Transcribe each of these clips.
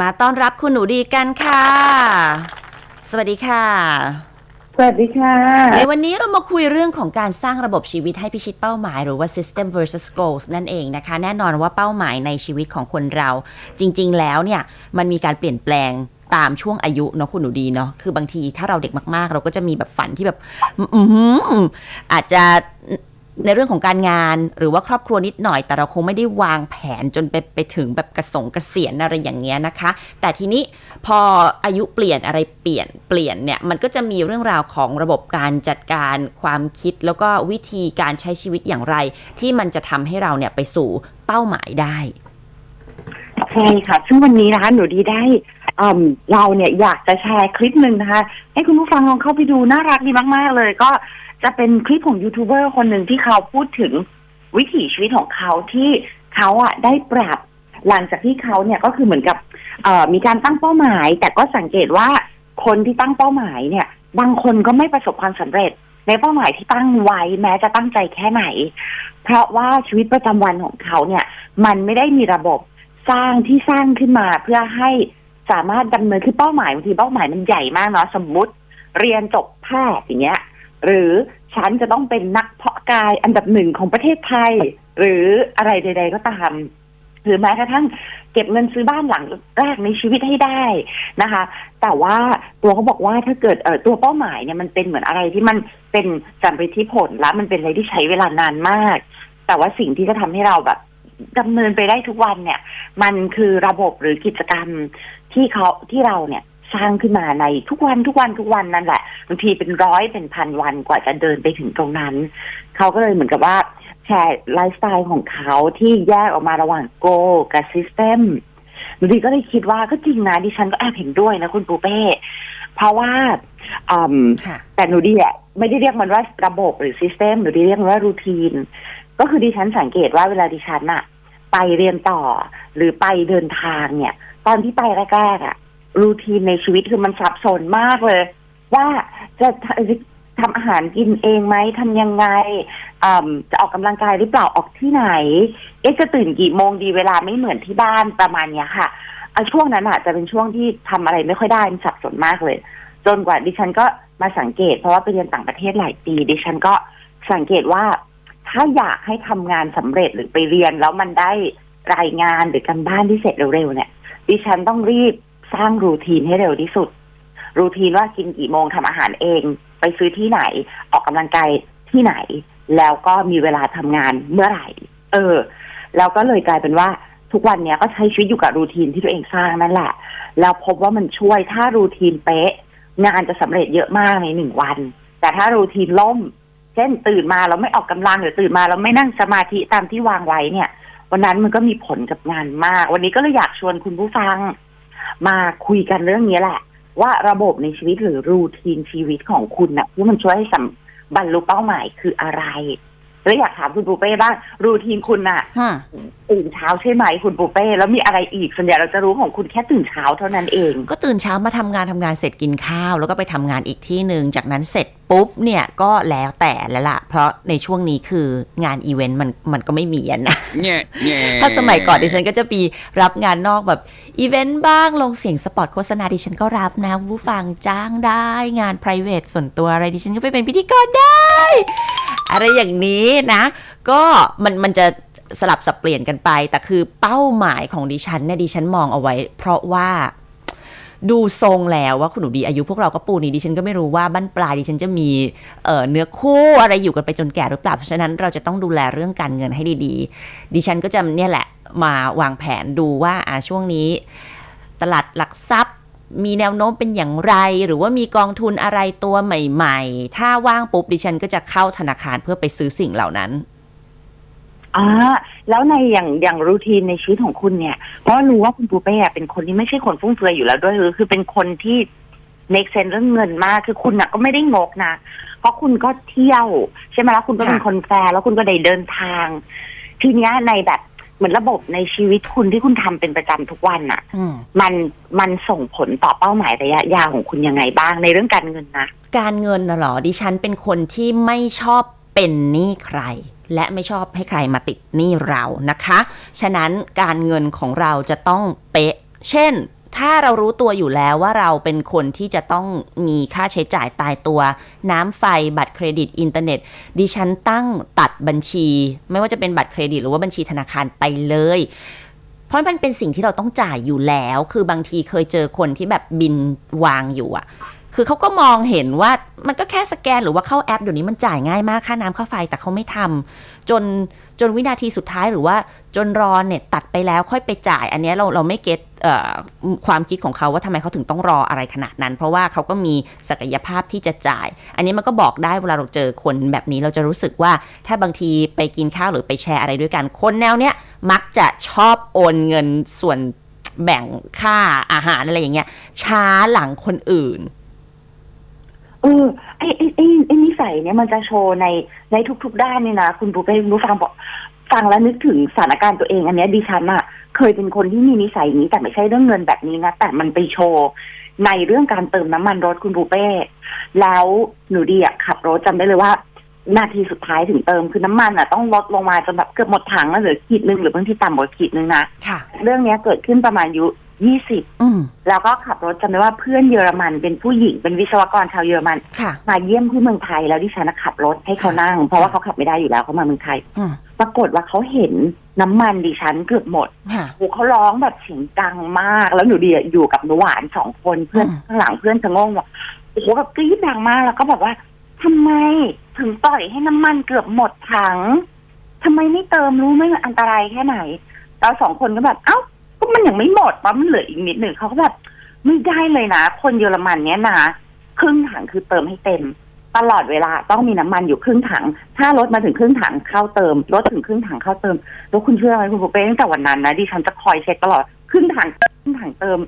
มาต้อนรับคุณหนูดีกันค่ะ สวัสดีค่ะ สวัสดีค่ะ ในวันนี้เรามาคุยเรื่องของการสร้างระบบชีวิตให้พิชิตเป้าหมาย หรือว่า system versus goals นั่นเองนะคะ แน่นอนว่าเป้าหมายในชีวิตของคนเรา จริง ๆ แล้วเนี่ย มันมีการเปลี่ยนแปลงตามช่วงอายุเนาะคุณหนูดีเนาะคือบางทีถ้าเราเด็กมากๆ เราก็จะมีแบบฝันที่แบบ อือหืออาจจะ ในเรื่องของการงานหรือว่าครอบครัวนิดหน่อย แต่เราคงไม่ได้วางแผนจนไปไปถึงแบบกระสงกระเกษียณอะไรอย่างเงี้ยนะคะ แต่ทีนี้พออายุเปลี่ยนอะไรเปลี่ยนเปลี่ยนเนี่ยมันก็จะมีเรื่องราวของระบบการจัดการความคิด แล้วก็วิธีการใช้ชีวิตอย่างไร ที่มันจะทำให้เราเนี่ยไปสู่เป้าหมายได้ใช่ค่ะ ซึ่งวันนี้นะคะหนูดีได้เอิ่มเราเนี่ยอยากจะแชร์คลิปหนึ่งนะคะ ให้คุณผู้ฟังลองเข้าไปดูน่ารักดีมาก ๆ เลยก็ จะเป็นคลิปของยูทูบเบอร์คนหนึ่งที่เขาพูดถึงวิถีชีวิตของเขาที่เขาอะได้ปรับหลังจากที่เขาเนี่ยก็คือเหมือนกับมีการตั้งเป้าหมาย แต่ก็สังเกตว่าคนที่ตั้งเป้าหมายเนี่ยบางคนก็ไม่ประสบความสำเร็จ ในเป้าหมายที่ตั้งไว้แม้จะตั้งใจแค่ไหน เพราะว่าชีวิตประจำวันของเขาเนี่ย มันไม่ได้มีระบบสร้างที่สร้างขึ้นมาเพื่อให้สามารถดำเนินคือเป้าหมายบางทีเป้าหมายมันใหญ่มากเนาะสมมุติ เรียนจบแพทย์อย่างเงี้ย หรือฉันจะต้องเป็นนักเพาะกายอันดับหนึ่งของประเทศไทย หรืออะไรใด ๆ ก็ตามหรือแม้กระทั่งเก็บเงินซื้อบ้านหลังแรกในชีวิตให้ได้นะคะ แต่ว่าตัวเขาบอกว่าถ้าเกิดเอ่อตัวเป้าหมายเนี่ยมันเป็นเหมือนอะไรที่มันเป็นสำเร็จที่ผลแล้วมันเป็นอะไรที่ใช้เวลานานมาก แต่ว่าสิ่งที่จะทำให้เราแบบดำเนินไปได้ทุกวันเนี่ย มันคือระบบหรือกิจกรรมที่เขาที่เราเนี่ย สร้างขึ้นมาในทุกวันทุกวันทุกวันนั่นแหละบางทีเป็นร้อยเป็นพันวันกว่าจะเดินไปถึงตรงนั้น เขาก็เลยเหมือนกับว่าแชร์ไลฟ์สไตล์ของเขาที่แยกออกมาระหว่าง go กับ system หนูดีก็เลยคิดว่าก็จริงนะดิฉันก็แอบเห็นด้วยนะคุณปูเป้ เพราะว่าอืมค่ะแต่หนูดีอะไม่ได้เรียกมันว่าระบบหรือ system หนูดีเรียกมันว่ารูทีน ก็คือดิฉันสังเกตว่าเวลาดิฉันอะไปเรียนต่อ หรือไปเดินทางเนี่ย ตอนที่ไปแรกๆอะ รูทีนในชีวิตคือมันสับสนมากเลย ว่าจะทำอาหารกินเองไหมทำยังไงจะออกกำลังกายหรือเปล่าออกที่ไหน เอ๊ะจะตื่นกี่โมงดีเวลาไม่เหมือนที่บ้านประมาณเนี้ยค่ะช่วงนั้นอะจะเป็นช่วงที่ทำอะไรไม่ค่อยได้มันสับสนมากเลย จนกว่าดิฉันก็มาสังเกต เพราะว่าไปเรียนต่างประเทศหลายปี ดิฉันก็สังเกตว่า ถ้าอยากให้ทำงานสำเร็จหรือไปเรียนแล้วมันได้รายงานหรือการบ้านที่เสร็จเร็วๆเนี่ยดิฉันต้องรีบ สร้างรูทีนให้เร็วที่สุด รูทีนว่ากินกี่โมงทำอาหารเอง ไปซื้อที่ไหน ออกกำลังกายที่ไหน แล้วก็มีเวลาทำงานเมื่อไหร่ เออ แล้วก็เลยกลายเป็นว่าทุกวันเนี้ยก็ใช้ชีวิตอยู่กับรูทีนที่ตัวเองสร้างนั่นแหละ แล้วพบว่ามันช่วยถ้ารูทีนเป๊ะ งานจะสำเร็จเยอะมากในหนึ่งวัน แต่ถ้ารูทีนล่ม เช่นตื่นมาแล้วไม่ออกกำลังหรือตื่นมาแล้วไม่นั่งสมาธิตามที่วางไว้เนี่ย วันนั้นมันก็มีผลกับงานมาก วันนี้ก็เลยอยากชวนคุณผู้ฟัง มาคุยกันเรื่องนี้แหละ ว่าระบบในชีวิตหรือรูทีนชีวิตของคุณน่ะที่มันช่วยให้สำบรรลุเป้าหมายคืออะไรแล้วอยากถามคุณปูเป้บ้างรูทีนคุณน่ะฮะตื่นเช้าใช่ไหมคุณปูเป้แล้วมีอะไรอีกส่วนใหญ่เราจะรู้ของคุณแค่ตื่นเช้าเท่านั้นเอง ก็ตื่นเช้ามาทำงานทำงานเสร็จกินข้าว แล้วก็ไปทำงานอีกที่หนึ่งจากนั้นเสร็จปุ๊บเนี่ยก็แล้วแต่แล้วล่ะ เพราะในช่วงนี้คืองานอีเวนต์มันมันก็ไม่มีอะนะ Yeah, yeah. ถ้าสมัยก่อนดิฉันก็จะมีรับงานนอกแบบอีเวนต์บ้างลงเสียงสปอตโฆษณาดิฉันก็รับนะผู้ฟังจ้างได้งาน p r i v a t ส่วนตัวอะไรดิฉันก็ไปเป็นพิธีกรได้ อะไรอย่างนี้นะ ก็มันมันจะสลับสับเปลี่ยนกันไป แต่คือเป้าหมายของดิฉันเนี่ยดิฉันมองเอาไว้ เพราะว่า ดูทรงแล้วว่าคุณหนูดีอายุพวกเราก็ปูนี้ดิฉันก็ไม่รู้ว่าบ้านปลายดิฉันจะมีเอ่อเนื้อคู่อะไรอยู่กันไปจนแก่หรือเปล่าเพราะฉะนั้นเราจะต้องดูแลเรื่องการเงินให้ดีๆ ดิฉันก็จะเนี่ยแหละมาวางแผนดูว่าอ่าช่วงนี้ ตลาดหลักทรัพย์มีแนวโน้มเป็นอย่างไร หรือว่ามีกองทุนอะไรตัวใหม่ ๆ ถ้าว่างปุ๊บดิฉันก็จะเข้าธนาคารเพื่อไปซื้อสิ่งเหล่านั้น อ่าแล้วในอย่างอย่างรูทีนในชีวิตของคุณเนี่ย เพราะรู้ว่าคุณปูเป้อะเป็นคนที่ไม่ใช่คนฟุ่มเฟือยอยู่แล้วด้วยคือคือเป็นคนที่ make sense เรื่องเงินมากคือคุณน่ะก็ไม่ได้งกนะ เพราะคุณก็เที่ยว ใช่ไหมแล้วคุณก็เป็นค่ะคนแฟร์แล้วคุณก็ได้เดินทาง ทีเนี้ยในแบบเหมือนระบบในชีวิตคุณที่คุณทำเป็นประจำทุกวันน่ะอืมมันมันส่งผลต่อเป้าหมายระยะยาวของคุณยังไงบ้างในเรื่องการเงินนะ การเงินน่ะเหรอดิฉันเป็นคนที่ไม่ชอบเป็นหนี้ใคร และไม่ชอบให้ใครมาติดหนี้เรานะคะ ฉะนั้นการเงินของเราจะต้องเป๊ะ เช่น ถ้าเรารู้ตัวอยู่แล้วว่าเราเป็นคนที่จะต้องมีค่าใช้จ่ายตายตัว น้ำไฟบัตรเครดิตอินเทอร์เน็ต ดิฉันตั้งตัดบัญชี ไม่ว่าจะเป็นบัตรเครดิตหรือว่าบัญชีธนาคารไปเลยเพราะมันเป็นสิ่งที่เราต้องจ่ายอยู่แล้ว คือบางทีเคยเจอคนที่แบบบินวางอยู่อะ คือเขาก็มองเห็นว่ามันก็แค่สแกนหรือว่าเข้าแอปเดี๋ยวนี้มันจ่ายง่ายมากค่าน้ำค่าไฟแต่เขาไม่ทำจนจนวินาทีสุดท้ายหรือว่าจนรอเน็ตตัดไปแล้วค่อยไปจ่าย อันนี้เราเราไม่เก็ตความคิดของเขาว่าทำไมเขาถึงต้องรออะไรขนาดนั้น เพราะว่าเขาก็มีศักยภาพที่จะจ่าย อันนี้มันก็บอกได้เวลาเราเจอคนแบบนี้เราจะรู้สึกว่าถ้าบางทีไปกินข้าวหรือไปแชร์อะไรด้วยกันคนแนวเนี้ยมักจะชอบโอนเงินส่วนแบ่งค่าอาหารอะไรอย่างเงี้ยช้าหลังคนอื่น เออไอ้ไอ้ไอ้ไอ้นิสัยเนี่ยมันจะโชว์ในในทุก ๆ ด้านนี่นะคุณปูเป้คุณผู้ฟังบอกฟังแล้วนึกถึงสถานการณ์ตัวเอง อันเนี้ยดิฉันอะเคยเป็นคนที่มีนิสัยอย่างนี้แต่ไม่ใช่เรื่องเงินแบบนี้นะแต่มันไปโชว์ในเรื่องการเติมน้ำมันรถคุณปูเป้ แล้วหนูดีอะขับรถจำได้เลยว่า นาทีสุดท้ายถึงเติมคือน้ำมันอะต้องลดลงมาจนแบบเกือบหมดถังแล้วเหลือขีดหนึ่งหรือบางทีต่ำกว่าขีดหนึ่งนะค่ะเรื่องเนี้ยเกิดขึ้นประมาณอายุ ยี่สิบอืมแล้วก็ขับรถจำได้ว่าเพื่อนเยอรมันเป็นผู้หญิงเป็นวิศวกรชาวเยอรมันค่ะมาเยี่ยมที่เมืองไทยแล้วดิฉันนะขับรถให้เขานั่ง เพราะว่าเขาขับไม่ได้อยู่แล้วเขามาเมืองไทยอืมปรากฏว่าเขาเห็นน้ำมันดิฉันเกือบหมดค่ะโอ้เขาร้องแบบเสียงดังมาก แล้วหนูดีอะอยู่กับหนูหวานสองคนเพื่อนอืมข้างหลังเพื่อนจะงงว่าโอ้โหแบบกรี๊ดดังมากแล้วก็บอกว่าทำไมถึงปล่อยให้น้ำมันเกือบหมดถังทำไมไม่เติมรู้ไหมมันอันตรายแค่ไหนเราสองคนก็แบบเอ้า ก็มันยังไม่หมดปะมันเหลืออีกนิดหนึ่งเขาก็แบบไม่ได้เลยนะ คนเยอรมันเนี้ยนะครึ่งถังคือเติมให้เต็ม ตลอดเวลาต้องมีน้ำมันอยู่ครึ่งถัง ถ้ารถมาถึงครึ่งถังเข้าเติมรถถึงครึ่งถังเข้าเติมแล้วคุณเชื่อไหมคุณปูเป้ตั้งแต่วันนั้นนะดิฉันจะคอยเช็คตลอดครึ่งถังครึ่งถังเติม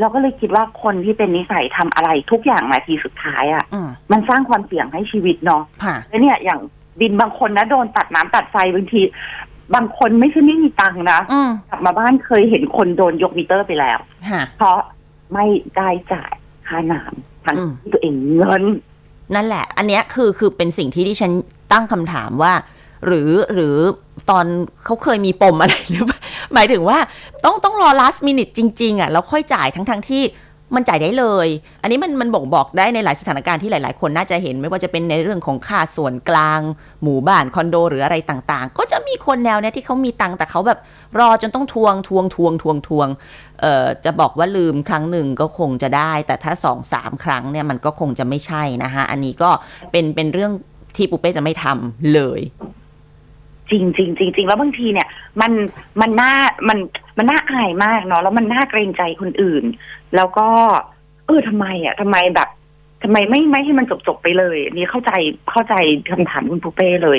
เราก็เลยคิดว่าคนที่เป็นนิสัยทำอะไรทุกอย่างนาทีสุดท้ายอะ่ะอืมมันสร้างความเสี่ยงให้ชีวิตเนาะค่ะแล้วเนี่ยอย่างบินบางคนนะโดนตัดน้ำตัดไฟบางที บางคนไม่ใช่ไม่มีตังค์นะอืมกลับมาบ้านเคยเห็นคนโดนยกมิเตอร์ไปแล้ว ค่ะ เพราะไม่ได้จ่ายค่าน้ำทั้งอืม ที่ตัวเองเงิน นั่นแหละ อันเนี้ยคือคือเป็นสิ่งที่ดิฉันตั้งคำถามว่า หรือหรือตอนเขาเคยมีปมอะไรหรือเปล่าหมายถึงว่าต้องต้องรอ last minute จริง ๆ อะ แล้วค่อยจ่ายทั้งทั้งที่ มันจ่ายได้เลย อันนี้มันมันบ่งบอกได้ในหลายสถานการณ์ที่หลาย ๆ คนน่าจะเห็น ไม่ว่าจะเป็นในเรื่องของค่าส่วนกลาง หมู่บ้านคอนโดหรืออะไรต่างๆ ก็จะมีคนแนวเนี้ยที่เขามีตังค์แต่เขาแบบรอจนต้องทวงทวงทวงทวงทวงเอ่อจะบอกว่าลืมครั้งหนึ่งก็คงจะได้ แต่ถ้าสองสามครั้งเนี่ยมันก็คงจะไม่ใช่นะคะอันนี้ก็เป็นเป็นเรื่องที่ปูเป้จะไม่ทำเลย จริงจริงจริงจริงแล้วบางทีเนี่ย มันมันน่ามันมันน่าอายมากเนาะแล้วมันน่าเกรงใจคนอื่น แล้วก็ เออทำไมอะทำไมแบบทำไมไม่ไม่ให้มันจบจบไปเลยนี่เข้าใจเข้าใจคำถามคุณปูเป้เลย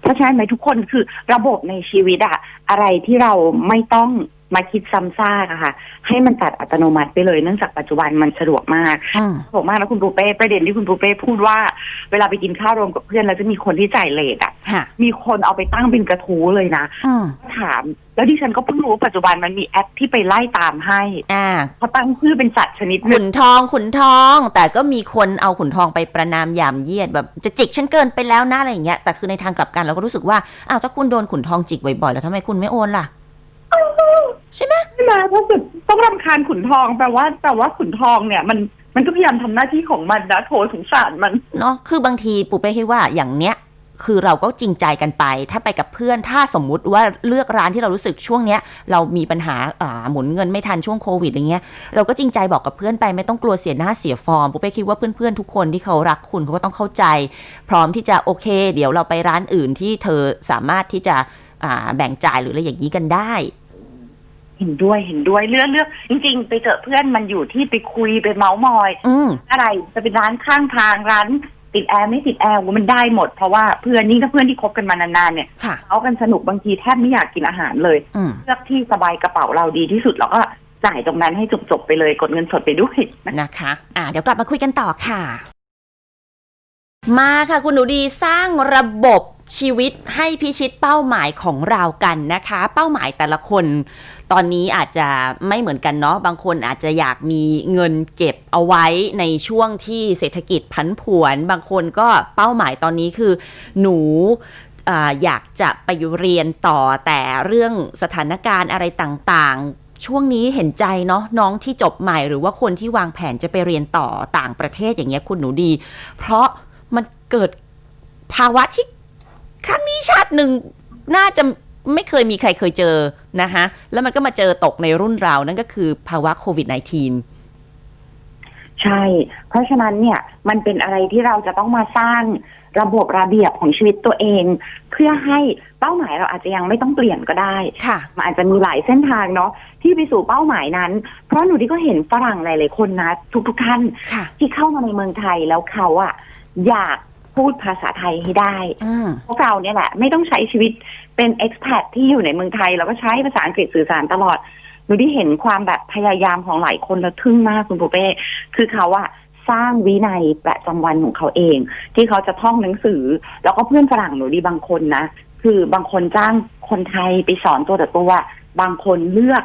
เพราะฉะนั้นไหมทุกคนคือระบบในชีวิตอะอะไรที่เราไม่ต้อง มาคิดซ้ำซากอะค่ะ ให้มันตัดอัตโนมัติไปเลยเนื่องจากปัจจุบันมันสะดวกมากอืมสะดวกมากนะคุณปูเป้ประเด็นที่คุณปูเป้พูดว่า เวลาไปกินข้าวรวมกับเพื่อนแล้วจะมีคนที่จ่ายเลทอะค่ะมีคนเอาไปตั้งเป็นกระทู้เลยนะ อืมถาม แล้วดิฉันก็เพิ่งรู้ว่าปัจจุบันมันมีแอปที่ไปไล่ตามให้อ่า เขาตั้งชื่อเป็นสัตว์ชนิดหขุนึ่งนทองขุนทอง แต่ก็มีคนเอาขุนทองไปประนามยามเยียดแบบจะจิกฉันเกินไปแล้วนะอะไรอย่างเงี้ยแต่คือในทางกลับกันเราก็รู้สึกว่าอ้าวถ้าคุณโดนขุนทองจิกบ่อยๆแล้วทำไมคุณไม่โอนล่ะ ใช่ไหมใช่ไหมถ้าเกิดต้องรำคาญขุนทองแปลว่าแปลว่าขุนทองเนี่ย มันมันก็พยายามทำหน้าที่ของมันนะโถสงสารมัน เนาะคือบางทีปูเป้คิดว่าอย่างเนี้ย คือเราก็จริงใจกันไป ถ้าไปกับเพื่อนถ้าสมมุติว่าเลือกร้านที่เรารู้สึกช่วงเนี้ย เรามีปัญหาอ่าหมุนเงินไม่ทันช่วงโควิดอย่างเงี้ยเราก็จริงใจบอกกับเพื่อนไปไม่ต้องกลัวเสียหน้าเสียฟอร์มปูเป้คิดว่าเพื่อนๆทุกคนที่เขารักคุณเขาก็ต้องเข้าใจ พร้อมที่จะโอเค เดี๋ยวเราไปร้านอื่นที่เธอสามารถที่จะอ่าแบ่งจ่ายหรืออะไรอย่างนี้กันได้ เห็นด้วยเห็นด้วยเลือกเลือกจริง ๆ ไปเจอเพื่อนมันอยู่ที่ไปคุยไปเมาส์มอย อืม อะไรจะเป็นร้านข้างทางร้าน ติดแอร์ไม่ติดแอร์มันได้หมดเพราะว่าเพื่อนนี่ถ้าเพื่อนที่คบกันมานานๆเนี่ยค่ะ เขากันสนุกบางทีแทบไม่อยากกินอาหารเลย อืม เลือกที่สบายกระเป๋าเราดีที่สุดแล้วก็จ่ายตรงนั้นให้จบๆไปเลยกดเงินสดไปด้วยนะ นะคะ อ่า เดี๋ยวกลับมาคุยกันต่อค่ะ มาค่ะคุณหนูดีสร้างระบบ ชีวิตให้พิชิตเป้าหมายของเรากันนะคะ เป้าหมายแต่ละคน ตอนนี้อาจจะไม่เหมือนกันเนาะบางคนอาจจะอยากมีเงินเก็บเอาไว้ในช่วงที่เศรษฐกิจผันผวน บางคนก็เป้าหมายตอนนี้คือหนูอ่าอยากจะไปเรียนต่อแต่เรื่องสถานการณ์อะไรต่างๆ ช่วงนี้เห็นใจเนาะน้องที่จบใหม่หรือว่าคนที่วางแผนจะไปเรียนต่อต่างประเทศอย่างเงี้ยคุณหนูดี เพราะมันเกิดภาวะที่ ครั้งนี้ชาติหนึ่งน่าจะไม่เคยมีใครเคยเจอนะคะแล้วมันก็มาเจอตกในรุ่นเรานั่นก็คือภาวะโควิด -19 ใช่ เพราะฉะนั้นเนี่ยมันเป็นอะไรที่เราจะต้องมาสร้างระบบระเบียบของชีวิตตัวเอง เพื่อให้เป้าหมายเราอาจจะยังไม่ต้องเปลี่ยนก็ได้ค่ะมันอาจจะมีหลายเส้นทางเนาะที่ไปสู่เป้าหมายนั้น เพราะหนูที่ก็เห็นฝรั่งหลายๆคนนะ ทุกๆท่านค่ะที่เข้ามาในเมืองไทยแล้วเขาอะอยาก พูดภาษาไทยให้ได้อืมพวกเราเนี่ยแหละ ไม่ต้องใช้ชีวิตเป็น expat ที่อยู่ในเมืองไทยแล้วก็ใช้ภาษาอังกฤษสื่อสารตลอดหนูได้เห็นความแบบพยายามของหลายคนแล้วทึ่งมากคุณปูเป้คือเขาอะสร้างวินัยประจำวันของเขาเอง ที่เขาจะท่องหนังสือ แล้วก็เพื่อนฝรั่งหนูดีบางคนนะคือบางคนจ้างคนไทยไปสอนตัวต่อตัวบางคนเลือก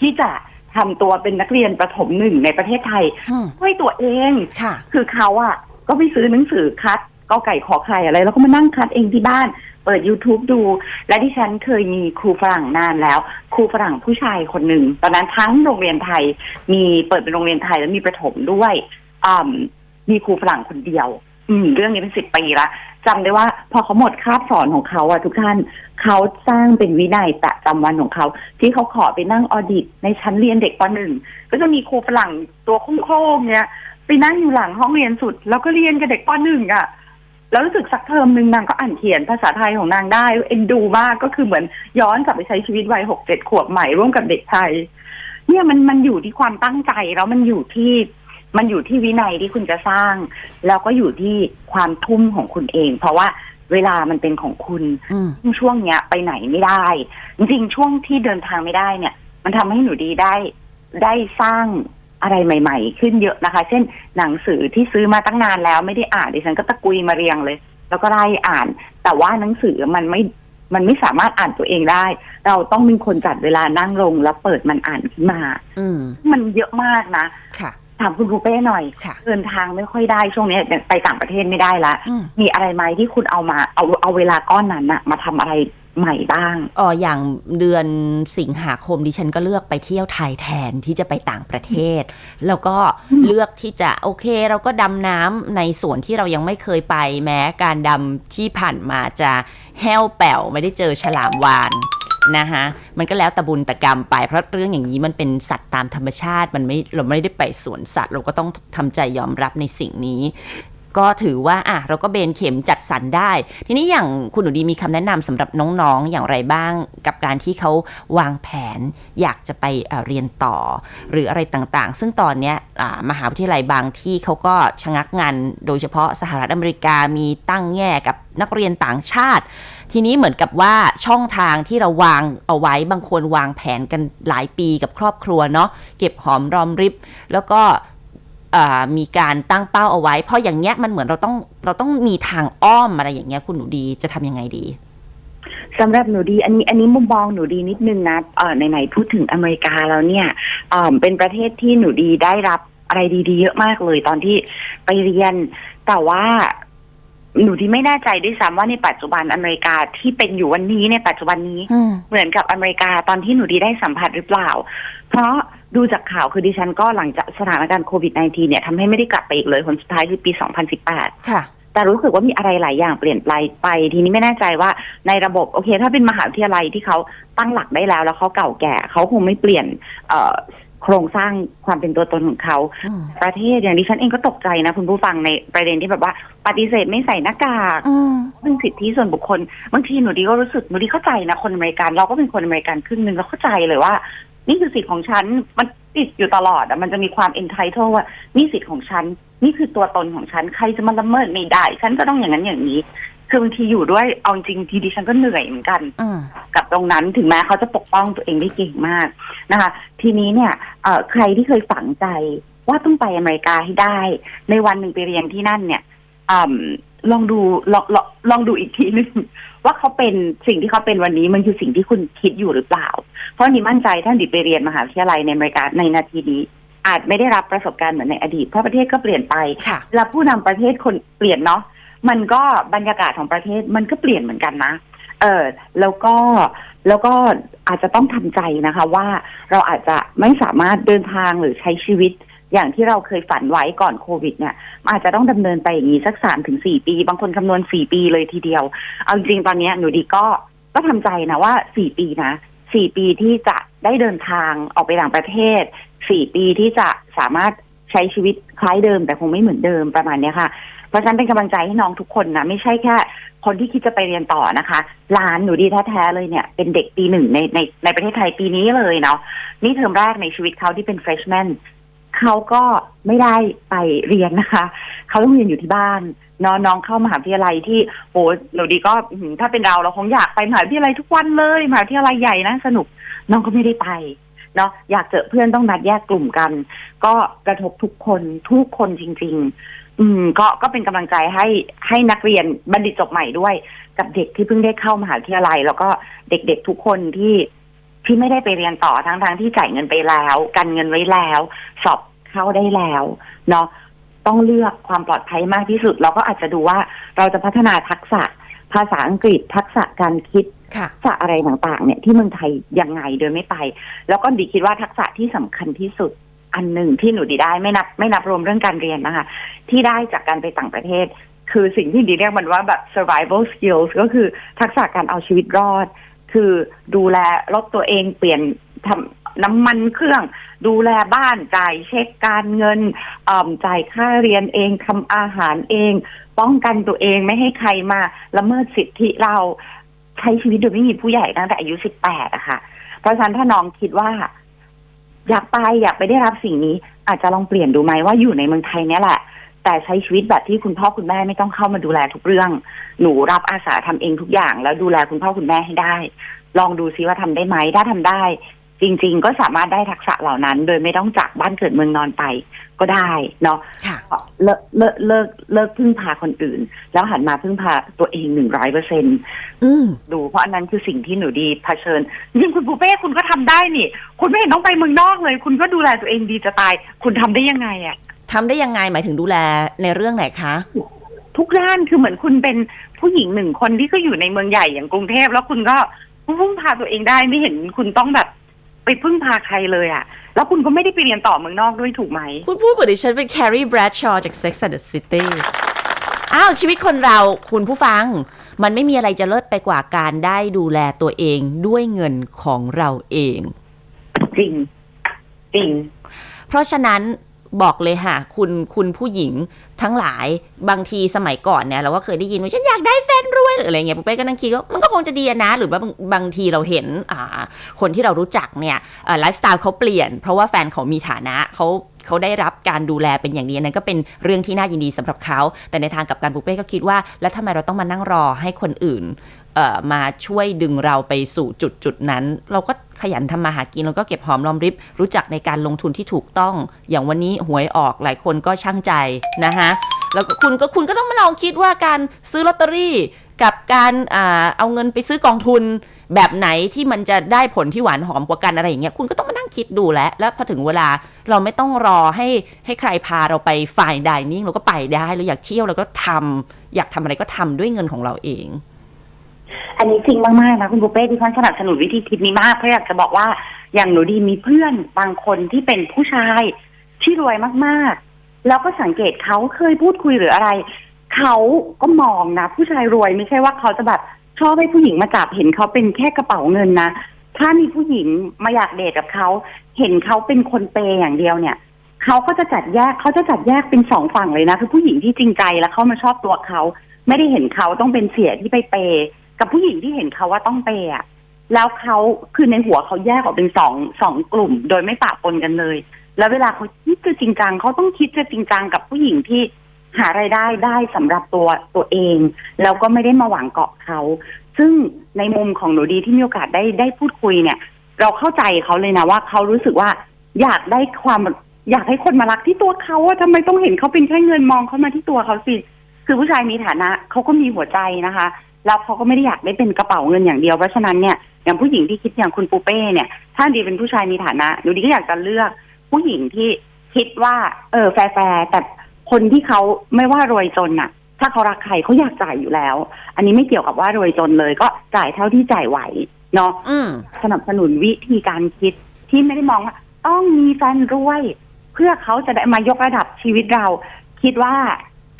ที่จะทำตัวเป็นนักเรียนประถมหนึ่งในประเทศไทยอืมด้วยตัวเอง ค่ะ คือเขาอะก็ไปซื้อหนังสือคัด ก็ไก่ขอไข่อะไร แล้วก็มานั่งคัดเองที่บ้าน เปิด YouTube ดู และที่ฉันเคยมีครูฝรั่งนานแล้ว ครูฝรั่งผู้ชายคนหนึ่ง ตอนนั้นทั้งโรงเรียนไทย มีเปิดเป็นโรงเรียนไทยแล้วมีประถมด้วยอมมีครูฝรั่งคนเดียว อืม เรื่องนี้เป็นสิบปีละจำได้ว่าพอเขาหมดคาบสอนของเขาอะทุกท่านเขาสร้างเป็นวินัยประจำวันของเขา ที่เขาขอไปนั่งออดิต ในชั้นเรียนเด็กปหนึ่งก็จะมีครูฝรั่งตัวโค้งๆเนี้ยไปนั่งอยู่หลังห้องเรียนสุด แล้วก็เรียนกับเด็กปหนึ่งอะ แล้วรู้สึกสักเทอมหนึ่งนางก็อ่านเขียนภาษาไทยของนางได้เอ็นดูมากก็คือเหมือนย้อนกลับไปใช้ชีวิตวัยหกเจ็ดขวบใหม่ร่วมกับเด็กไทย เนี่ยมันมันอยู่ที่ความตั้งใจแล้วมันอยู่ที่มันอยู่ที่วินัยที่คุณจะสร้าง แล้วก็อยู่ที่ความทุ่มของคุณเอง เพราะว่าเวลามันเป็นของคุณอืมช่วงเนี้ยไปไหนไม่ได้ จริงๆช่วงที่เดินทางไม่ได้เนี่ย มันทำให้หนูดีได้ได้สร้าง อะไรใหม่ ๆ ขึ้นเยอะนะคะ เช่นหนังสือที่ซื้อมาตั้งนานแล้วไม่ได้อ่านดิฉันก็ตะกุยมาเรียงเลย แล้วก็ไล่อ่าน แต่ว่าหนังสือมันไม่มันไม่สามารถอ่านตัวเองได้ เราต้องมีคนจัดเวลานั่งลงแล้วเปิดมันอ่านขึ้นมา อืมมันเยอะมากนะค่ะถามคุณครูเป้หน่อยค่ะเดินทางไม่ค่อยได้ช่วงนี้ไปต่างประเทศไม่ได้ละอืมมีอะไรไหมที่คุณเอามาเอาเอาเวลาก้อนนั้นอะมาทำอะไร ใหม่บ้างอ๋ออย่างเดือนสิงหาคมดิฉันก็เลือกไปเที่ยวไทยแทนที่จะไปต่างประเทศ แล้วก็อืมเลือกที่จะโอเค เราก็ดำน้ำในส่วนที่เรายังไม่เคยไปแม้การดำที่ผ่านมาจะแห้วแป๋วไม่ได้เจอฉลามวานนะคะมันก็แล้วแต่บุญแต่กรรมไป เพราะเรื่องอย่างนี้มันเป็นสัตว์ตามธรรมชาติ มันไม่เราไม่ได้ไปสวนสัตว์ เราก็ต้องทำใจยอมรับในสิ่งนี้ ก็ถือว่าอะเราก็เบนเข็มจัดสรรได้ ทีนี้อย่างคุณหนูดีมีคำแนะนำสำหรับน้องๆ อย่างไรบ้าง กับการที่เขาวางแผนอยากจะไปเรียนต่อ หรืออะไรต่างๆ ซึ่งตอนเนี้ยมหาวิทยาลัยบางที่เขาก็ชะงักงานโดยเฉพาะสหรัฐอเมริกามีตั้งแง่กับนักเรียนต่างชาติ ทีนี้เหมือนกับว่าช่องทางที่เราวางเอาไว้บางคนวางแผนกันหลายปีกับครอบครัวเนาะเก็บหอมรอมริบ แล้วก็ มีการตั้งเป้าเอาไว้ เพราะอย่างเงี้ยมันเหมือนเราต้องเราต้องมีทางอ้อมอะไรอย่างเงี้ยคุณหนูดีจะทำยังไงดีสำหรับหนูดี อันนี้อันนี้มุมมองหนูดีนิดนึงนะเออไหนๆพูดถึงอเมริกาแล้วเนี่ยเออเป็นประเทศที่หนูดีได้รับอะไรดีๆ เยอะมากเลยตอนที่ไปเรียน แต่ว่าหนูดีไม่แน่ใจด้วยซ้ำว่าในปัจจุบันอเมริกาที่เป็นอยู่วันนี้ในปัจจุบันนี้อืมเหมือนกับอเมริกาตอนที่หนูดีได้สัมผัสหรือเปล่า เพราะ ดูจากข่าวคือดิฉันก็หลังจากสถานการณ์โควิด -19 เนี่ยทำให้ไม่ได้กลับไปอีกเลยคนสุดท้ายคือปี 2018 ค่ะแต่รู้สึกว่ามีอะไรหลายอย่างเปลี่ยนไปไป ทีนี้ไม่แน่ใจว่าในระบบโอเค ถ้าเป็นมหาวิทยาลัยที่เขาตั้งหลักได้แล้ว แล้วเขาเก่าแก่เขาคงไม่เปลี่ยนเอ่อโครงสร้างความเป็นตัวตนของเขาอืมประเทศอย่างดิฉันเองก็ตกใจนะ คุณผู้ฟังในประเด็นที่แบบว่า ปฏิเสธไม่ใส่หน้ากากอืมเป็นสิทธิส่วนบุคคล บางทีหนูดีก็รู้สึกหนูดีเข้าใจนะคนอเมริกันเราก็เป็นคนอเมริกันครึ่งหนึ่งเราเข้าใจเลยว่า นี่คือสิทธิ์ของฉัน มันติดอยู่ตลอดอะมันจะมีความ entitled ว่านี่สิทธิ์ของฉัน นี่คือตัวตนของฉัน ใครจะมาละเมิดไม่ได้ ฉันก็ต้องอย่างนั้นอย่างนี้ คือบางทีอยู่ด้วย เอาจริงทีดิฉันก็เหนื่อยเหมือนกันอืมกับตรงนั้นถึงแม้เขาจะปกป้องตัวเองได้เก่งมากนะคะ ทีนี้เนี่ยเอ่อใครที่เคยฝังใจว่าต้องไปอเมริกาให้ได้ ในวันหนึ่งไปเรียนที่นั่นเนี่ยอืมลองดูลองลองลองดูอีกทีนึงว่าเขาเป็นสิ่งที่เขาเป็นวันนี้มันคือสิ่งที่คุณคิดอยู่หรือเปล่า เพราะนี่มั่นใจท่านดิไปเรียนมหาวิทยาลัยในอเมริกาในนาทีนี้อาจไม่ได้รับประสบการณ์เหมือนในอดีต เพราะประเทศก็เปลี่ยนไปค่ะเวลาผู้นำประเทศคนเปลี่ยนเนาะมันก็บรรยากาศของประเทศมันก็เปลี่ยนเหมือนกันนะ เออแล้วก็แล้วก็อาจจะต้องทำใจนะคะว่าเราอาจจะไม่สามารถเดินทางหรือใช้ชีวิต อย่างที่เราเคยฝันไว้ก่อนโควิดเนี่ย อาจจะต้องดำเนินไปอย่างนี้สักสามถึงสี่ปี บางคนคำนวณสี่ปีเลยทีเดียว เอาจริงๆตอนเนี้ยหนูดีก็ก็ทำใจนะว่าสี่ปีนะ สี่ปีที่จะได้เดินทางออกไปต่างประเทศสี่ปีที่จะสามารถใช้ชีวิตคล้ายเดิม แต่คงไม่เหมือนเดิมประมาณเนี้ยค่ะ เพราะฉะนั้นเป็นกำลังใจให้น้องทุกคนนะไม่ใช่แค่ คนที่คิดจะไปเรียนต่อนะคะหลานหนูดีแท้ๆเลยเนี่ย เป็นเด็กปีหนึ่งในในในประเทศไทยปีนี้เลยเนาะนี่เทอมแรกในชีวิตเขาที่เป็น freshman เขาก็ไม่ได้ไปเรียนนะคะ เขาต้องเรียนอยู่ที่บ้านน้องน้องเข้ามหาวิทยาลัยที่โหหนูดีก็ถ้าเป็นเราเราคงอยากไปมหาวิทยาลัยทุกวันเลยมหาวิทยาลัยใหญ่นะสนุก น้องก็ไม่ได้ไปเนาะอยากเจอเพื่อนต้องนัดแยกกลุ่มกัน ก็กระทบทุกคนทุกคนจริง ๆ อืม ก็ก็เป็นกำลังใจให้ให้นักเรียนบัณฑิตจบใหม่ด้วย กับเด็กที่เพิ่งได้เข้ามหาวิทยาลัย แล้วก็เด็กๆทุกคนที่ที่ไม่ได้ไปเรียนต่อทั้งทางที่จ่ายเงินไปแล้ว กันเงินไว้แล้ว สอบ เข้าได้แล้วเนาะต้องเลือกความปลอดภัยมากที่สุด เราก็อาจจะดูว่าเราจะพัฒนาทักษะภาษาอังกฤษทักษะการคิดค่ะทักษะอะไรต่างๆ เนี่ยที่เมืองไทยยังไงโดยไม่ไป แล้วก็ดีคิดว่าทักษะที่สำคัญที่สุดอันหนึ่งที่หนูดีได้ไม่นับไม่นับรวมเรื่องการเรียนนะคะ ที่ได้จากการไปต่างประเทศ คือสิ่งที่ดีเรียกมันว่าแบบ survival skills ก็คือทักษะการเอาชีวิตรอด คือดูแลรถตัวเองเปลี่ยนทำ น้ำมันเครื่อง ดูแลบ้านจ่ายเช็คการเงินจ่ายค่าเรียนเองทำอาหารเอง ป้องกันตัวเองไม่ให้ใครมาละเมิดสิทธิเราใช้ชีวิตโดยไม่มีผู้ใหญ่ตั้งแต่อายุสิบแปดอะค่ะ เพราะฉะนั้นถ้าน้องคิดว่า อยากไปอยากไปได้รับสิ่งนี้ อาจจะลองเปลี่ยนดูไหมว่าอยู่ในเมืองไทยเนี่ยแหละ แต่ใช้ชีวิตแบบที่คุณพ่อคุณแม่ไม่ต้องเข้ามาดูแลทุกเรื่อง หนูรับอาสาทำเองทุกอย่าง แล้วดูแลคุณพ่อคุณแม่ให้ได้ ลองดูซิว่าทำได้ไหมถ้าทำได้ จริง ๆ ก็สามารถได้ทักษะเหล่านั้น โดยไม่ต้องจากบ้านเกิดเมืองนอนไปก็ได้เนาะค่ะเลิกเลิกเลิกเลิกพึ่งพาคนอื่น แล้วหันมาพึ่งพาตัวเองหนึ่งร้อยเปอร์เซ็นอืมดูเพราะอันนั้นคือสิ่งที่หนูดีเผชิญจริงๆคุณปูเป้คุณก็ทำได้นี่ คุณไม่เห็นต้องไปเมืองนอกเลย คุณก็ดูแลตัวเองดีจะตาย คุณทำได้ยังไงอะทำได้ยังไงหมายถึงดูแลในเรื่องไหนคะทุกด้านคือเหมือนคุณเป็นผู้หญิงหนึ่งคนที่ก็อยู่ในเมืองใหญ่อย่างกรุงเทพแล้วคุณก็พึ่งพาตัวเองได้ไม่เห็นคุณต้องแบบ ไปพึ่งพาใครเลยอะแล้วคุณก็ไม่ได้ไปเรียนต่อเมืองนอกด้วยถูกไหม คุณพูดเหมือนดิฉันเป็นแคร์รีแบรดชอจาก Sex and the City อ้าวชีวิตคนเราคุณผู้ฟัง มันไม่มีอะไรจะเลิศไปกว่าการได้ดูแลตัวเองด้วยเงินของเราเอง จริง จริง เพราะฉะนั้น บอกเลยค่ะ คุณคุณผู้หญิงทั้งหลายบางทีสมัยก่อนเนี่ยเราก็เคยได้ยินว่าฉันอยากได้แฟนรวยหรืออะไรเงี้ยปุ๊บเป้ก็นั่งคิดว่ามันก็คงจะดีนะ หรือว่าบางบางทีเราเห็นอ่าคนที่เรารู้จักเนี่ยไลฟ์สไตล์เขาเปลี่ยน เพราะว่าแฟนเขามีฐานะเขาเขาได้รับการดูแลเป็นอย่างดีนั้นก็เป็นเรื่องที่น่ายินดีสำหรับเขา แต่ในทางกับการปุ๊บเป้ก็คิดว่า แล้วทำไมเราต้องมานั่งรอให้คนอื่น มาช่วยดึงเราไปสู่จุดจุดนั้น เราก็ขยันทำมาหากินแล้วก็เก็บหอมรอมริบ รู้จักในการลงทุนที่ถูกต้อง อย่างวันนี้หวยออกหลายคนก็ช่างใจนะคะแล้วก็คุณก็คุณก็ต้องมาลองคิดว่าการซื้อลอตเตอรี่กับการอเอาเงินไปซื้อกองทุนแบบไหนที่มันจะได้ผลที่หวานหอมกว่ากันอะไรอย่างเงี้ยคุณก็ต้องมานั่งคิดดูแล้ว แล้วพอถึงเวลาเราไม่ต้องรอให้ให้ใครพาเราไปฝ่ายดิเนิ่งเราก็ไปได้เราอยากเที่ยวเราก็ทำอยากทำอะไรก็ทำด้วยเงินของเราเอง อันนี้จริงมากๆนะคุณปูเป้ที่ฉันสนับสนุนวิธีคิดนี้มากเพราะอยากจะบอกว่าอย่างหนูดีมีเพื่อนบางคนที่เป็นผู้ชายที่รวยมากๆ แล้วก็สังเกตเขาเคยพูดคุยหรืออะไร เขาก็มองนะ ผู้ชายรวยไม่ใช่ว่าเขาจะแบบชอบให้ผู้หญิงมาจับเห็นเขาเป็นแค่กระเป๋าเงินนะถ้ามีผู้หญิงมาอยากเดทกับเขาเห็นเขาเป็นคนเปย์อย่างเดียวเนี่ยเขาก็จะจัดแยกเขาจะจัดแยกเป็นสองฝั่งเลยนะคือผู้หญิงที่จริงใจแล้วเขามาชอบตัวเขาไม่ได้เห็นเขาต้องเป็นเสียที่ไปเปย์ กับผู้หญิงที่เห็นเขาว่าต้องเปย์อะแล้วเขาคือในหัวเขาแยกออกเป็นสองสองกลุ่ม โดยไม่ปะปนกันเลย แล้วเวลาเขาคิดจะจริงจังเขาต้องคิดจะจริงจังกับผู้หญิงที่หารายได้ได้สำหรับตัวตัวเอง แล้วก็ไม่ได้มาหวังเกาะเขา ซึ่งในมุมของหนูดีที่มีโอกาสได้ได้พูดคุยเนี่ย เราเข้าใจเขาเลยนะว่าเขารู้สึกว่าอยากได้ความอยากให้คนมารักที่ตัวเขาอะทำไมต้องเห็นเขาเป็นแค่เงินมองเขามาที่ตัวเขาสิ คือผู้ชายมีฐานะเขาก็มีหัวใจนะคะ แล้วเขาก็ไม่ได้อยากได้เป็นกระเป๋าเงินอย่างเดียวเพราะฉะนั้นเนี่ยอย่างผู้หญิงที่คิดอย่างคุณปูเป้เนี่ย ถ้าดีเป็นผู้ชายมีฐานะหนูดีก็อยากจะเลือกผู้หญิงที่คิดว่า เออแฟร์ๆแต่คนที่เขาไม่ว่ารวยจนน่ะถ้าเขารักใครเขาอยากจ่ายอยู่แล้ว อันนี้ไม่เกี่ยวกับว่ารวยจนเลยก็จ่ายเท่าที่จ่ายไหวเนาะอืมสนับสนุนวิธีการคิดที่ไม่ได้มองว่า ต้องมีแฟนรวย เพื่อเขาจะได้มายกระดับชีวิตเรา คิดว่า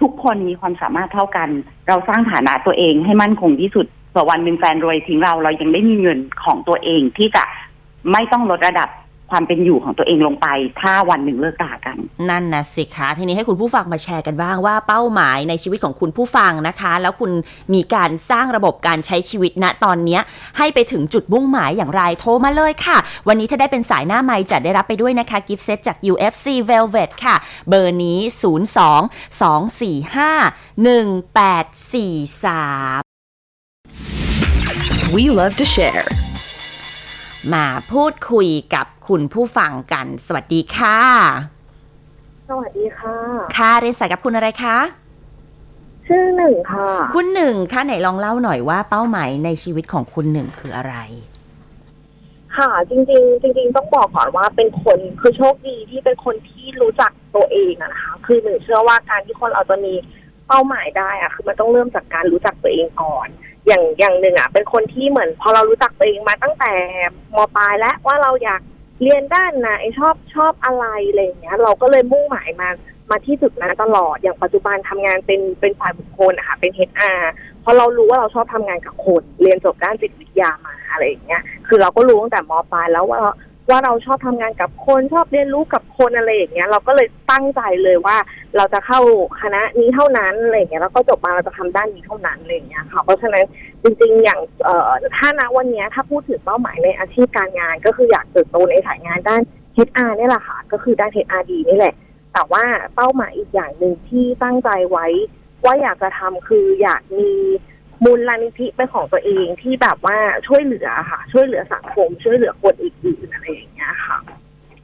ทุกคนมีความสามารถเท่ากัน เราสร้างฐานะตัวเองให้มั่นคงที่สุดเผื่อวันหนึ่งแฟนรวยทิ้งเราเรายังได้มีเงินของตัวเองที่จะไม่ต้องลดระดับ ความเป็นอยู่ของตัวเองลงไป ถ้าวันหนึ่งเลิกรากัน นั่นนะสิคะทีนี้ให้คุณผู้ฟังมาแชร์กันบ้างว่าเป้าหมายในชีวิตของคุณผู้ฟังนะคะ แล้วคุณมีการสร้างระบบการใช้ชีวิตณตอนเนี้ย ให้ไปถึงจุดมุ่งหมายอย่างไรโทรมาเลยค่ะ วันนี้ถ้าได้เป็นสายหน้าไมค์จะได้รับไปด้วยนะคะ กิฟต์เซตจาก UFC Velvet ค่ะ เบอร์นี้ 02 245 1843 We love to share. มาพูดคุยกับคุณผู้ฟังกัน สวัสดีค่ะ สวัสดีค่ะ ค่ะเรียนสายกับคุณอะไรคะ ชื่อหนึ่งค่ะ คุณหนึ่งคะไหนลองเล่าหน่อยว่าเป้าหมายในชีวิตของคุณหนึ่งคืออะไร ค่ะ จริง ๆ จริง ๆ ต้องบอกก่อนว่าเป็นคนคือโชคดีที่เป็นคนที่รู้จักตัวเองอะนะคะ คือหนึ่งเชื่อว่าการที่คนเราจะมีเป้าหมายได้อะคือมันต้องเริ่มจากการรู้จักตัวเองก่อน อย่างอย่างหนึ่งอะเป็นคนที่เหมือน พอเรารู้จักตัวเองมาตั้งแต่มปลายแล้วว่าเราอยากเรียนด้านไหนชอบชอบอะไรอะไรอย่างเงี้ย เราก็เลยมุ่งหมายมามาที่จุดนั้นตลอดอย่างปัจจุบันทำงานเป็นเป็นฝ่ายบุคคลอะค่ะเป็น HR เพราะเรารู้ว่าเราชอบทำงานกับคน เรียนจบด้านจิตวิทยามาอะไรอย่างเงี้ย คือเราก็รู้ตั้งแต่มปลายแล้วว่า ว่าเราชอบทำงานกับคนชอบเรียนรู้กับคนอะไรอย่างเงี้ย เราก็เลยตั้งใจเลยว่าเราจะเข้าคณะนี้เท่านั้นอะไรอย่างเงี้ยแล้วก็จบมาเราจะทำด้านนี้เท่านั้นอะไรอย่างเงี้ยค่ะเพราะฉะนั้นจริง ๆ อย่างเอ่อถ้าณวันนี้ถ้าพูดถึงเป้าหมายในอาชีพการงาน ก็คืออยากเติบโตในสายงานด้าน HR เนี่ยแหละค่ะ ก็คือด้าน HRD นี่แหละ แต่ว่าเป้าหมายอีกอย่างหนึ่งที่ตั้งใจไว้ ว่าอยากจะทำคืออยากมี มูลนิธิเป็นของตัวเองที่แบบว่าช่วยเหลือค่ะ ช่วยเหลือสังคม ช่วยเหลือคนอื่นๆอะไรอย่างเงี้ยค่ะ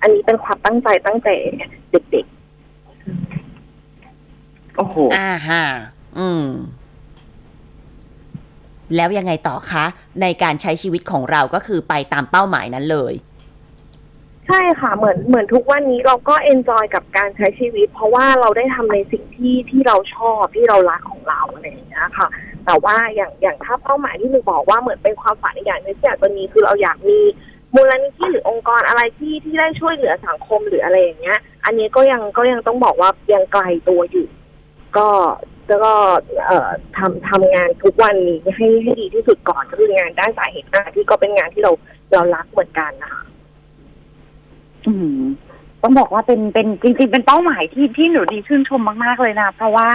อันนี้เป็นความตั้งใจตั้งแต่เด็กโอ้โหอ่าฮะอืม แล้วยังไงต่อคะ ในการใช้ชีวิตของเราก็คือไปตามเป้าหมายนั้นเลยๆใช่ค่ะเหมือนเหมือนทุกวันนี้เราก็เอนจอยกับการใช้ชีวิต เพราะว่าเราได้ทำในสิ่งที่ที่เราชอบที่เรารักของเราอะไรอย่างเงี้ยค่ะ แต่ว่าอย่างอย่างถ้าเป้าหมายที่หนูบอกว่าเหมือนเป็นความฝันอีกอย่างนึงที่อยากจะมีคือเราอยากมีมูลนิธิหรือองค์กรอะไรที่ที่ได้ช่วยเหลือสังคมหรืออะไรอย่างเงี้ย อันนี้ก็ยังก็ยังต้องบอกว่ายังไกลตัวอยู่ ก็แล้วก็เอ่อทำทำงานทุกวันนี้ให้ให้ดีที่สุดก่อนก็คืองานด้านสายเหตุการณ์ที่ก็เป็นงานที่เราเรารักเหมือนกันนะคะอืมต้องบอกว่าเป็นเป็นจริง ๆ เป็นเป้าหมายที่ที่หนูดีชื่นชมมาก ๆ เลยนะ เพราะว่า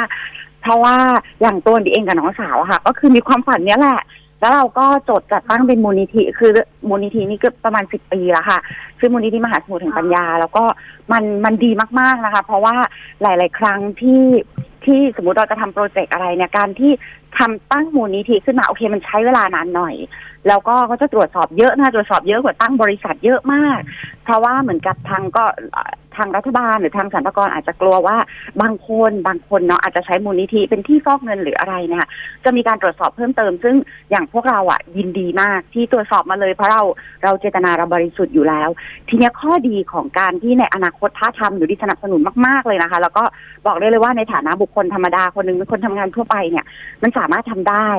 เพราะว่าอย่างตัวดีเองกับน้องสาวอะค่ะ ก็คือมีความฝันเนี้ยแหละ แล้วเราก็จดจัดตั้งเป็นมูลนิธิ คือมูลนิธินี่ก็ประมาณสิบปีแล้วค่ะ คือมูลนิธิมหาสมุทรแห่งปัญญา แล้วก็มันมันดีมากๆนะคะ เพราะว่าหลาย ๆ ครั้งที่ที่สมมติเราจะทำโปรเจกต์อะไรเนี่ยการที่ทำตั้งมูลนิธิขึ้นมาโอเคมันใช้เวลานานหน่อย แล้วก็ก็จะตรวจสอบเยอะนะตรวจสอบเยอะกว่าตั้งบริษัทเยอะมาก เพราะว่าเหมือนกับทางก็ ทางรัฐบาลหรือทางสรรพากรอาจจะกลัวว่าบางคนบางคนเนาะอาจจะใช้มูลนิธิเป็นที่ฟอกเงินหรืออะไรเนี่ยจะมีการตรวจสอบเพิ่มเติม ซึ่งอย่างพวกเราอะยินดีมากที่ตรวจสอบมาเลยเพราะเราเราเจตนาเราบริสุทธิ์อยู่แล้ว ทีนี้ข้อดีของการที่ในอนาคตถ้าทำหรือที่สนับสนุนมากๆเลยนะคะ แล้วก็บอกได้เลยว่าในฐานะบุคคลธรรมดาคนหนึ่งเป็นคนทำงานทั่วไปเนี่ย มันสามารถทำได้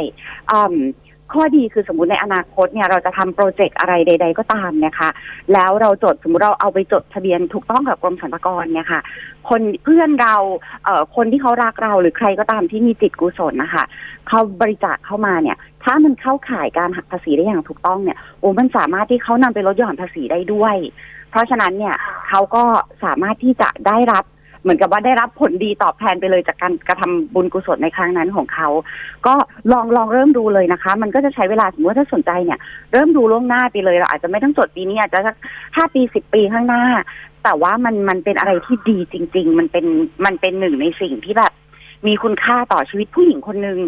อืม ข้อดีคือสมมติในอนาคตเนี่ยเราจะทำโปรเจกต์อะไรใด ๆ ก็ตามเนี่ยค่ะแล้วเราจดสมมติเราเอาไปจดทะเบียนถูกต้องกับกรมสรรพากรเนี่ยค่ะ คนเพื่อนเราเอ่อคนที่เขารักเราหรือใครก็ตามที่มีจิตกุศลนะคะเขาบริจาคเข้ามาเนี่ย ถ้ามันเข้าข่ายการหักภาษีได้อย่างถูกต้องเนี่ยโอ้มันสามารถที่เขานำไปลดหย่อนภาษีได้ด้วย เพราะฉะนั้นเนี่ยเขาก็สามารถที่จะได้รับ เหมือนกับว่าได้รับผลดีตอบแทนไปเลยจากการกระทำบุญกุศลในครั้งนั้นของเขา ก็ลองลองเริ่มดูเลยนะคะ มันก็จะใช้เวลาสมมติว่าถ้าสนใจเนี่ย เริ่มดูล่วงหน้าไปเลยเราอาจจะไม่ต้องจดปีนี้อาจจะสักห้าปีสิบปีข้างหน้า แต่ว่ามันมันเป็นอะไรที่ดีจริง ๆ มันเป็นมันเป็นหนึ่งในสิ่งที่แบบ มีคุณค่าต่อชีวิตผู้หญิงคนหนึ่ง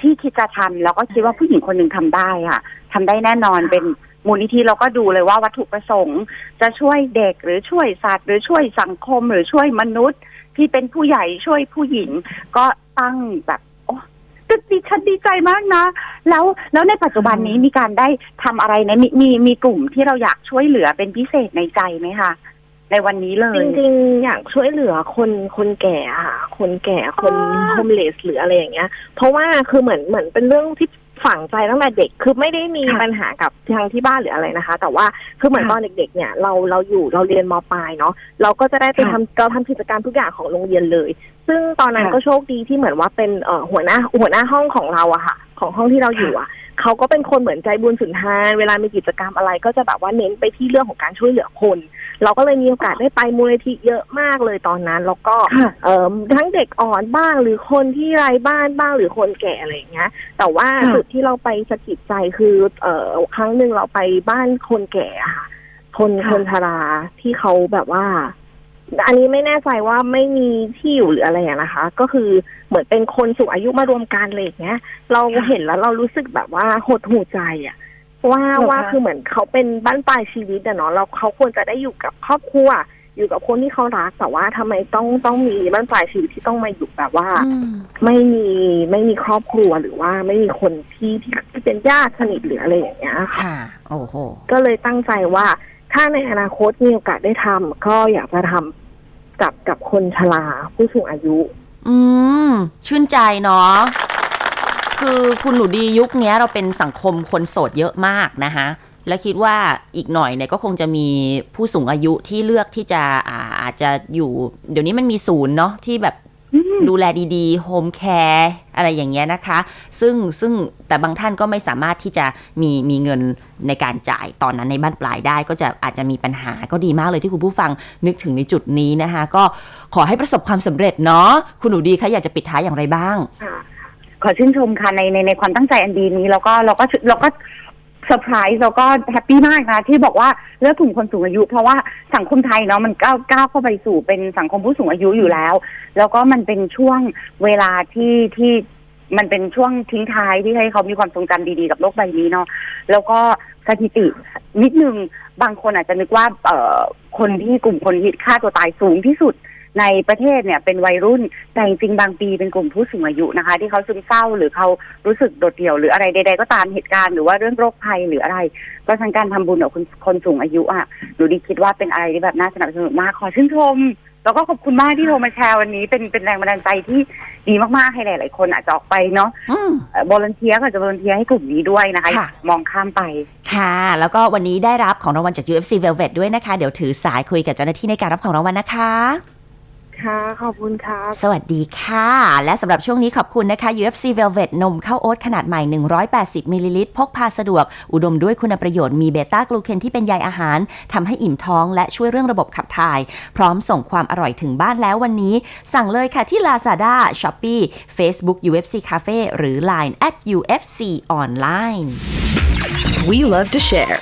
ที่คิดจะทำแล้วก็คิดว่าผู้หญิงคนหนึ่งทำได้ค่ะทำได้แน่นอนเป็น มูลนิธิเราก็ดูเลยว่าวัตถุประสงค์ จะช่วยเด็กหรือช่วยสัตว์ หรือช่วยสังคมหรือช่วยมนุษย์ ที่เป็นผู้ใหญ่ช่วยผู้หญิง ก็ตั้งแบบโอ้ดิฉันดีใจมากนะ แล้วแล้วในปัจจุบันนี้มีการได้ทำอะไรในมีมีมีกลุ่มที่เราอยากช่วยเหลือเป็นพิเศษในใจไหมคะในวันนี้เลย จริงๆ อยากช่วยเหลือคนคนแก่อะค่ะ คนแก่คนอ๋อโฮมเลสหรืออะไรอย่างเงี้ย เพราะว่าคือเหมือนเหมือนเป็นเรื่องที่ ฝังใจตั้งแต่เด็กคือไม่ได้มีค่ะปัญหากับทางที่บ้านหรืออะไรนะคะ แต่ว่าคือเหมือนค่ะตอนเด็ก ๆ เนี่ยเราเราอยู่เราเรียนมปลายเนาะเราก็จะได้ไปค่ะ ทำเราทำกิจกรรมทุกอย่างของโรงเรียนเลย ซึ่งตอนนั้นค่ะก็โชคดีที่เหมือนว่าเป็นเอ่อหัวหน้าหัวหน้าห้องของเราอะค่ะ ของห้องที่เราอยู่อะเขาก็เป็นคนเหมือนใจบุญสุนทาน เวลามีกิจกรรมอะไรก็จะแบบว่าเน้นไปที่เรื่องของการช่วยเหลือคน เราก็เลยมีโอกาสได้ไปมูลนิธิเยอะมากเลยตอนนั้น แล้วก็ค่ะเอ่อทั้งเด็กอ่อนบ้างหรือคนที่ไร้บ้านบ้างหรือคนแก่อะไรอย่างเงี้ย แต่ว่าค่ะจุดที่เราไปสะกิดใจคือเอ่อครั้งหนึ่งเราไปบ้านคนแก่อะค่ะคนค่ะคนชราที่เขาแบบว่า อันนี้ไม่แน่ใจว่าไม่มีที่อยู่หรืออะไรอะนะคะ ก็คือเหมือนเป็นคนสูงอายุมารวมกันอะไรอย่างเงี้ย เราเห็นแล้วเรารู้สึกแบบว่าหดหูใจอะว่าเหรอคะว่าคือเหมือนเขาเป็นบ้านปลายชีวิตอะเนาะเราเขาควรจะได้อยู่กับครอบครัวอยู่กับคนที่เขารักแต่ว่าทำไมต้องต้องมีบ้านปลายชีวิตที่ต้องมาอยู่แบบว่าอืมไม่มีไม่มีครอบครัวหรือว่าไม่มีคนที่ที่ที่เป็นญาติสนิทหรืออะไรอย่างเงี้ยค่ะค่ะโอ้โหก็เลยตั้งใจว่า ถ้าในอนาคตมีโอกาสได้ทำก็อยากจะทำกับกับคนชราผู้สูงอายุ อืม ชื่นใจเนาะคือคุณหนูดียุคนี้เราเป็นสังคมคนโสดเยอะมากนะคะและคิดว่าอีกหน่อยเนี่ยก็คงจะมีผู้สูงอายุที่เลือกที่จะอาอาจจะอยู่ เดี๋ยวนี้มันมีศูนย์เนาะที่แบบ ดูแลดีๆ โฮมแคร์อะไรอย่างเงี้ยนะคะ ซึ่งซึ่งแต่บางท่านก็ไม่สามารถที่จะมีมีเงินในการจ่ายตอนนั้นในบ้านปลายได้ ก็จะอาจจะมีปัญหาก็ดีมากเลยที่คุณผู้ฟังนึกถึงในจุดนี้นะคะ ก็ขอให้ประสบความสำเร็จเนาะคุณหนูดีคะอยากจะปิดท้ายอย่างไรบ้างค่ะขอชื่นชมค่ะในในในความตั้งใจอันดีนี้แล้วก็เราก็เราก็ เซอร์ไพรส์แล้วก็แฮปปี้มากนะที่บอกว่าเลือกกลุ่มคนสูงอายุ เพราะว่าสังคมไทยเนาะมันก้าวก้าวเข้าไปสู่เป็นสังคมผู้สูงอายุอยู่แล้ว แล้วก็มันเป็นช่วงเวลาที่ที่มันเป็นช่วงทิ้งท้ายที่ให้เขามีความทรงจำดีๆกับโลกใบนี้เนาะแล้วก็สถิตินิดนึงบางคนอาจจะนึกว่า เอ่อคนที่กลุ่มคนที่ฆ่าตัวตายสูงที่สุด ในประเทศเนี่ยเป็นวัยรุ่นแต่จริงๆบางปีเป็นกลุ่มผู้สูงอายุนะคะ ที่เขาซึมเศร้าหรือเขารู้สึกโดดเดี่ยวหรืออะไรใด ๆ ก็ตามเหตุการณ์หรือว่าเรื่องโรคภัยหรืออะไร ก็ทั้งการทำบุญกับคนคนสูงอายุอะหนูดีคิดว่าเป็นอะไรที่แบบน่าสนับสนุนมากขอชื่นชมแล้วก็ขอบคุณมากที่โทรมาแชร์วันนี้เป็นเป็นแรงบันดาลใจที่ดีมากๆให้หลาย ๆ คนอาจจะออกไปเนาะอืมบอลเนเทียก็จะบอลเทียให้กลุ่มนี้ด้วยนะคะค่ะมองข้ามไป ค่ะ แล้วก็วันนี้ได้รับของรางวัลจาก UFC Velvet ด้วยนะคะ เดี๋ยวถือสายคุยกับเจ้าหน้าที่ในการรับของรางวัลนะคะ ค่ะขอบคุณค่ะสวัสดีค่ะ และสำหรับช่วงนี้ขอบคุณนะคะ UFC Velvet นมข้าวโอ๊ตขนาดใหม่ 180มิลลิลิตรพกพาสะดวก อุดมด้วยคุณประโยชน์มีเบต้ากลูเคนที่เป็นใยอาหารทำให้อิ่มท้องและช่วยเรื่องระบบขับถ่าย พร้อมส่งความอร่อยถึงบ้านแล้ววันนี้ สั่งเลยค่ะที่ Lazada, Shopee, Facebook UFC Cafe หรือ Line at UFC Online We love to share.